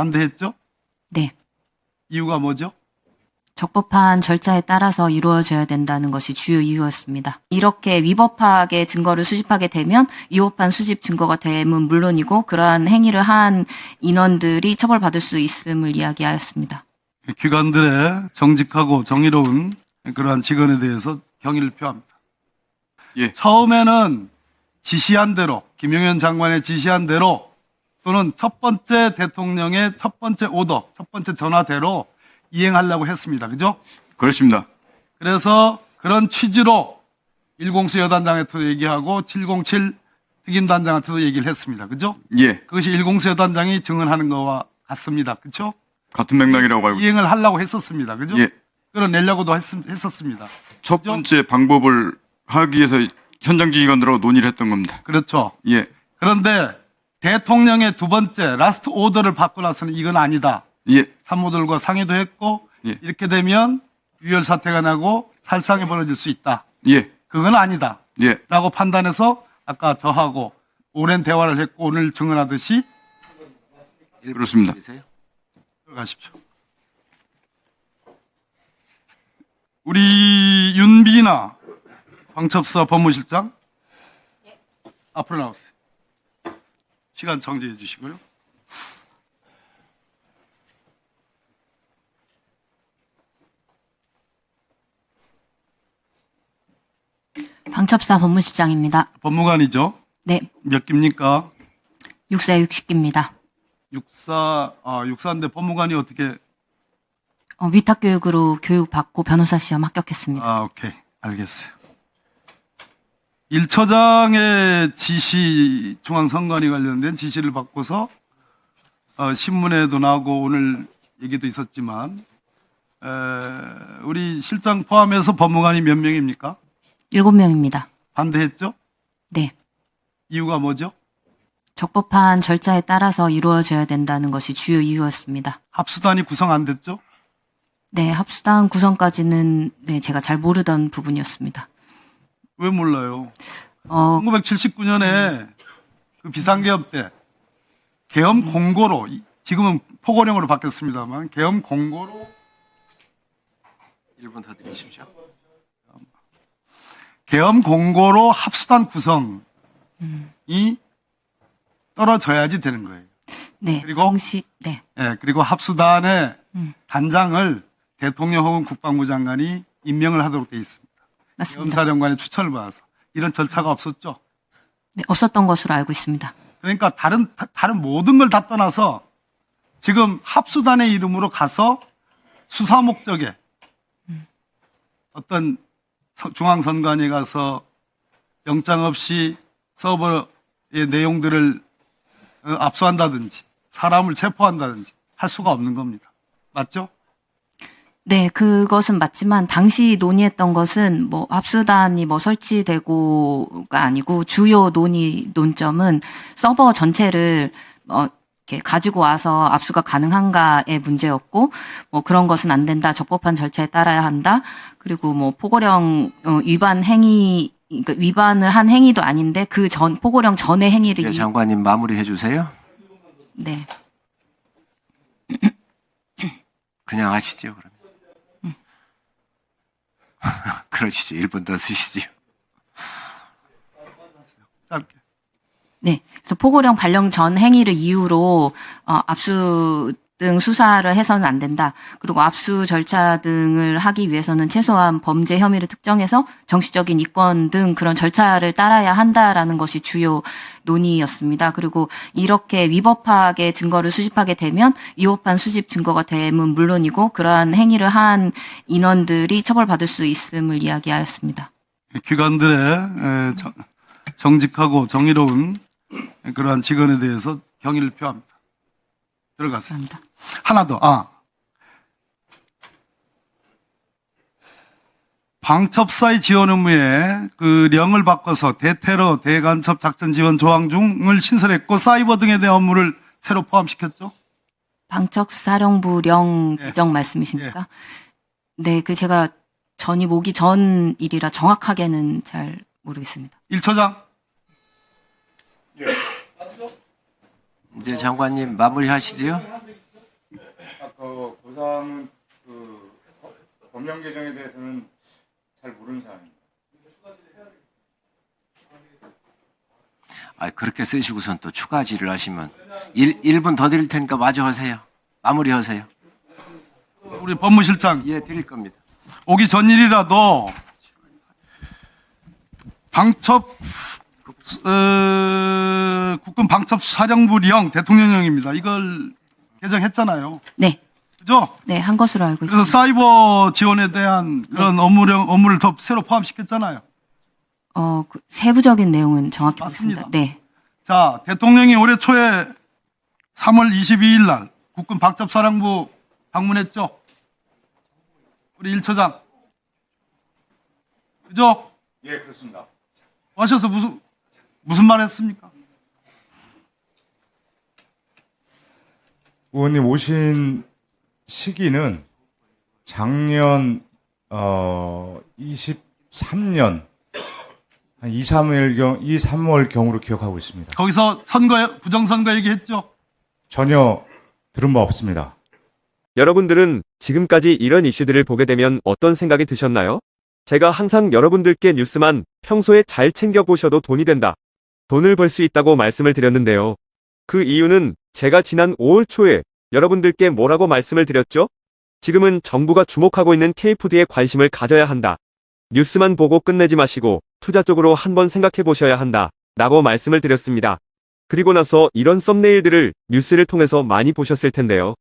반대했죠? 네. 이유가 뭐죠? 적법한 절차에 따라서 이루어져야 된다는 것이 주요 이유였습니다. 이렇게 위법하게 증거를 수집하게 되면 위법한 수집 증거가 됨은 물론이고 그러한 행위를 한 인원들이 처벌받을 수 있음을 이야기하였습니다. 기관들의 정직하고 정의로운 그러한 직원에 대해서 경의를 표합니다. 예. 처음에는 지시한 대로 김용현 장관의 지시한 대로 또는 첫 번째 대통령의 첫 번째 오더, 첫 번째 전화대로 이행하려고 했습니다. 그죠? 그렇습니다. 그래서 그런 취지로 104 여단장한테도 얘기하고 707 특임단장한테도 얘기를 했습니다. 그죠? 예. 그것이 104 여단장이 증언하는 거와 같습니다. 그렇죠? 같은 맥락이라고 알고 이행을 하려고 했었습니다. 그죠? 예. 끌어내려고도 했, 했었습니다. 첫 번째 방법을 하기 위해서 현장 지휘관들하고 논의를 했던 겁니다. 그렇죠. 예. 그런데 대통령의 두 번째 라스트 오더를 받고 나서는 이건 아니다. 예.参모들과 상의도 했고 예. 이렇게 되면 유혈 사태가 나고 살상이 벌어질 수 있다. 예. 그건 아니다. 예. 라고 판단해서 아까 저하고 오랜 대화를 했고 오늘 증언하듯이 그렇습니다. 들어가십시오. 우리 윤비나 황첩사 법무실장 앞으로 나오세요. 시간 정지해 주시고요. 방첩사 법무실장입니다. 법무관이죠. 네. 몇 기입니까? 6세 60기입니다. 육사 아 육사인데 법무관이 어떻게 어, 위탁 교육으로 교육 받고 변호사 시험 합격했습니다. 아 오케이 알겠어요. 1처장의 지시 중앙선관위 관련된 지시를 받고서 어, 신문에도 나오고 오늘 얘기도 있었지만 에, 우리 실장 포함해서 법무관이 몇 명입니까? 7명입니다. 반대했죠? 네. 이유가 뭐죠? 적법한 절차에 따라서 이루어져야 된다는 것이 주요 이유였습니다. 합수단이 구성 안 됐죠? 네, 합수당 구성까지는 네, 제가 잘 모르던 부분이었습니다. 왜 몰라요? 어, 1979년에 그 비상계엄 때 계엄 공고로 이- 지금은 포고령으로 바뀌었습니다만 계엄 공고로 1분 더 드리십시오. 계엄 공고로 합수단 구성이 떨어져야지 되는 거예요. 네, 그리고? 당시 네, 예, 그리고 합수단의 음. 단장을 대통령 혹은 국방부 장관이 임명을 하도록 돼 있습니다. 맞습니다. 계엄사령관의 추천을 받아서 이런 절차가 없었죠. 네, 없었던 것으로 알고 있습니다. 그러니까 다른 다- 다른 모든 걸 다 떠나서 지금 합수단의 이름으로 가서 수사 목적에 어떤 서- 중앙선관위에 가서 영장 없이 서버의 내용들을 어, 압수한다든지 사람을 체포한다든지 할 수가 없는 겁니다. 맞죠? 네, 그것은 맞지만 당시 논의했던 것은 뭐 합수단이 뭐 설치되고가 아니고 주요 논의 논점은 서버 전체를 어 이렇게 가지고 와서 압수가 가능한가의 문제였고 뭐 그런 것은 안 된다. 적법한 절차에 따라야 한다. 그리고 뭐 포고령 어, 위반 행위 그러니까 위반을 한 행위도 아닌데 그 전 포고령 전의 행위를 네, 이- 장관님 마무리해 주세요. 네. 그냥 하시죠, 그러면. 그러시죠. 1분 더 쓰시죠. 짧게. 네. 그래서 포고령 발령 전 행위를 이유로 어, 압수 등 수사를 해서는 안 된다. 그리고 압수 절차 등을 하기 위해서는 최소한 범죄 혐의를 특정해서 정치적인 이권 등 그런 절차를 따라야 한다라는 것이 주요 논의였습니다. 그리고 이렇게 위법하게 증거를 수집하게 되면 위법한 수집 증거가 됨은 물론이고 그러한 행위를 한 인원들이 처벌받을 수 있음을 이야기하였습니다. 기관들의 정직하고 정의로운 그러한 직원에 대해서 경의를 표합니다. 들어가세요. 감사합니다. 하나 더, 아. 방첩사의 지원 의무에 그 령을 바꿔서 대테러, 대간첩 작전 지원 조항 중을 신설했고 사이버 등에 대한 업무를 새로 포함시켰죠. 방척사령부 령 예. 개정 말씀이십니까? 네, 그 제가 전이 모기 전 일이라 정확하게는 잘 모르겠습니다. 1처장, 이제 장관님 마무리하시지요? 아까 고상 그 법령 개정에 대해서는 잘 모르는 사람입니다. 아 그렇게 쓰시고선 또 추가질을 하시면 1, 1분 더 드릴 테니까 마저 하세요. 마무리하세요. 우리 법무실장 예, 드릴 겁니다. 오기 전일이라도 방첩 어, 국군 방첩 사령부령 대통령령입니다. 이걸 개정했잖아요. 네, 그죠? 네, 한 것으로 알고 그래서 있습니다. 사이버 지원에 대한 그런 네. 업무령 업무를 더 새로 포함시켰잖아요. 어, 그 세부적인 내용은 정확히 맞습니다. 모르겠습니다. 네. 자, 대통령이 올해 초에 3월 22일 날 국군 방첩사령부 방문했죠. 우리 1처장. 그죠? 예, 그렇습니다. 와셔서 무슨 무슨 말 했습니까? 의원님 오신 시기는 작년 어 23년 한 2, 3일 경 2, 3월 경으로 기억하고 있습니다. 거기서 선거 부정선거 얘기했죠. 전혀 들은 바 없습니다. 여러분들은 지금까지 이런 이슈들을 보게 되면 어떤 생각이 드셨나요? 제가 항상 여러분들께 뉴스만 평소에 잘 챙겨보셔도 돈이 된다. 돈을 벌 수 있다고 말씀을 드렸는데요. 그 이유는 제가 지난 5월 초에 여러분들께 뭐라고 말씀을 드렸죠? 지금은 정부가 주목하고 있는 K푸드에 관심을 가져야 한다. 뉴스만 보고 끝내지 마시고 투자 쪽으로 한번 생각해 보셔야 한다. 라고 말씀을 드렸습니다. 그리고 나서 이런 썸네일들을 뉴스를 통해서 많이 보셨을 텐데요.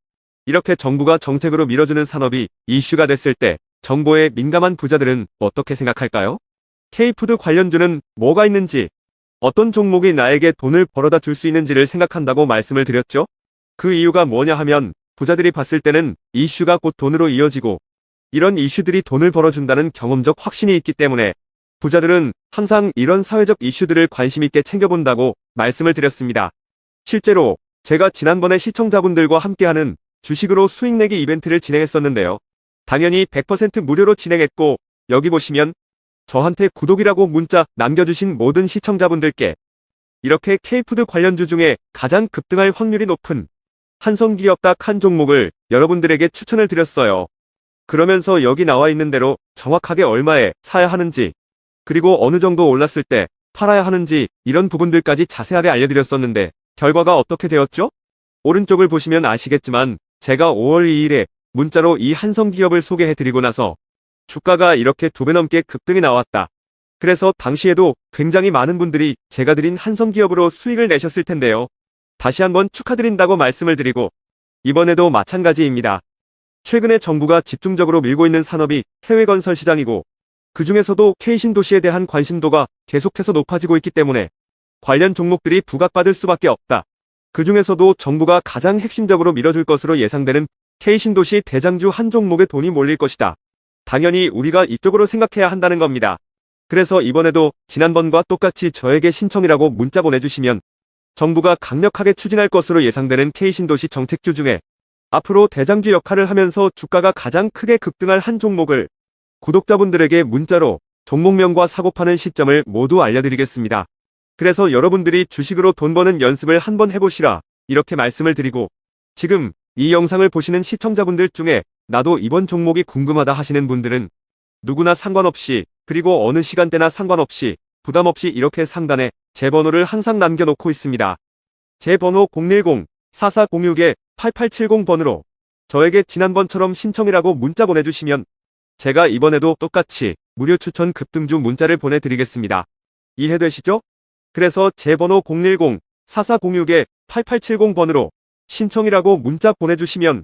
이렇게 정부가 정책으로 밀어주는 산업이 이슈가 됐을 때 정보에 민감한 부자들은 어떻게 생각할까요? K푸드 관련주는 뭐가 있는지, 어떤 종목이 나에게 돈을 벌어다 줄 수 있는지를 생각한다고 말씀을 드렸죠? 그 이유가 뭐냐 하면 부자들이 봤을 때는 이슈가 곧 돈으로 이어지고 이런 이슈들이 돈을 벌어준다는 경험적 확신이 있기 때문에 부자들은 항상 이런 사회적 이슈들을 관심 있게 챙겨본다고 말씀을 드렸습니다. 실제로 제가 지난번에 시청자분들과 함께하는 주식으로 수익 내기 이벤트를 진행했었는데요. 당연히 100% 무료로 진행했고 여기 보시면 저한테 구독이라고 문자 남겨주신 모든 시청자분들께 이렇게 K푸드 관련주 중에 가장 급등할 확률이 높은 한성기업 딱 한 종목을 여러분들에게 추천을 드렸어요. 그러면서 여기 나와 있는 대로 정확하게 얼마에 사야 하는지 그리고 어느 정도 올랐을 때 팔아야 하는지 이런 부분들까지 자세하게 알려드렸었는데 결과가 어떻게 되었죠? 오른쪽을 보시면 아시겠지만 제가 5월 2일에 문자로 이 한성기업을 소개해드리고 나서 주가가 이렇게 두 배 넘게 급등이 나왔다. 그래서 당시에도 굉장히 많은 분들이 제가 드린 한성기업으로 수익을 내셨을 텐데요. 다시 한번 축하드린다고 말씀을 드리고 이번에도 마찬가지입니다. 최근에 정부가 집중적으로 밀고 있는 산업이 해외 건설 시장이고 그 중에서도 K신도시에 대한 관심도가 계속해서 높아지고 있기 때문에 관련 종목들이 부각받을 수밖에 없다. 그 중에서도 정부가 가장 핵심적으로 밀어줄 것으로 예상되는 K신도시 대장주 한 종목에 돈이 몰릴 것이다. 당연히 우리가 이쪽으로 생각해야 한다는 겁니다. 그래서 이번에도 지난번과 똑같이 저에게 신청이라고 문자 보내주시면 정부가 강력하게 추진할 것으로 예상되는 K신도시 정책주 중에 앞으로 대장주 역할을 하면서 주가가 가장 크게 급등할 한 종목을 구독자분들에게 문자로 종목명과 사고 파는 시점을 모두 알려드리겠습니다. 그래서 여러분들이 주식으로 돈 버는 연습을 한번 해보시라 이렇게 말씀을 드리고 지금 이 영상을 보시는 시청자분들 중에 나도 이번 종목이 궁금하다 하시는 분들은 누구나 상관없이 그리고 어느 시간대나 상관없이 부담 없이 이렇게 상단에 제 번호를 항상 남겨놓고 있습니다. 제 번호 010-4406-8870번으로 저에게 지난번처럼 신청이라고 문자 보내주시면 제가 이번에도 똑같이 무료 추천 급등주 문자를 보내드리겠습니다. 이해되시죠? 그래서 제 번호 010-4406-8870번으로 신청이라고 문자 보내주시면